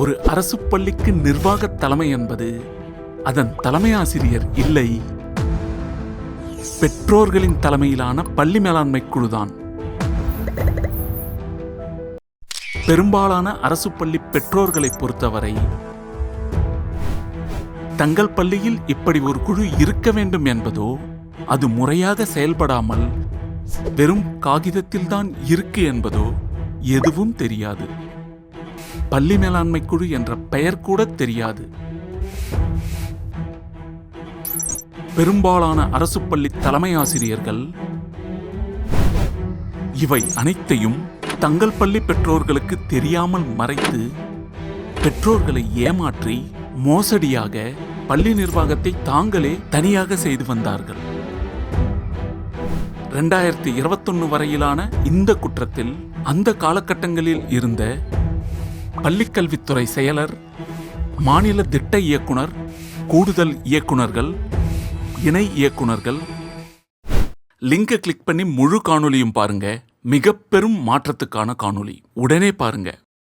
ஒரு அரசு பள்ளிக்கு நிர்வாக தலைமை என்பது அதன் தலைமை ஆசிரியர் இல்லை. பெற்றோர்களின் தலைமையிலான பள்ளி மேலாண்மை குழுதான். பெரும்பாலான அரசு பள்ளி பெற்றோர்களை பொறுத்தவரை தங்கள் பள்ளியில் இப்படி ஒரு குழு இருக்க வேண்டும் என்பதோ அது முறையாக செயல்படாமல் வெறும் காகிதத்தில்தான் இருக்கு என்பதோ எதுவும் தெரியாது. பள்ளி மேலாண்மை குழு என்ற பெயர் கூட தெரியாது. பெரும்பாலான அரசு பள்ளி தலைமை ஆசிரியர்கள் இவை அனைத்தையும் தங்கள் பள்ளி பெற்றோர்களுக்கு தெரியாமல் மறைத்து பெற்றோர்களை ஏமாற்றி மோசடியாக பள்ளி நிர்வாகத்தை தாங்களே தனியாக செய்து வந்தார்கள். ரெண்டாயிரத்தி இருபத்தொன்னு வரையிலான இந்த குற்றத்தில் அந்த காலகட்டங்களில் இருந்த பள்ளிக்கல்வித்துறை செயலர் மாநில திட்ட இயக்குனர் கூடுதல் இயக்குனர்கள் இணை இயக்குனர்கள். லிங்கை கிளிக் பண்ணி முழு காணொளியும் பாருங்க. மிக பெரும் மாற்றத்துக்கான காணொலி உடனே பாருங்க.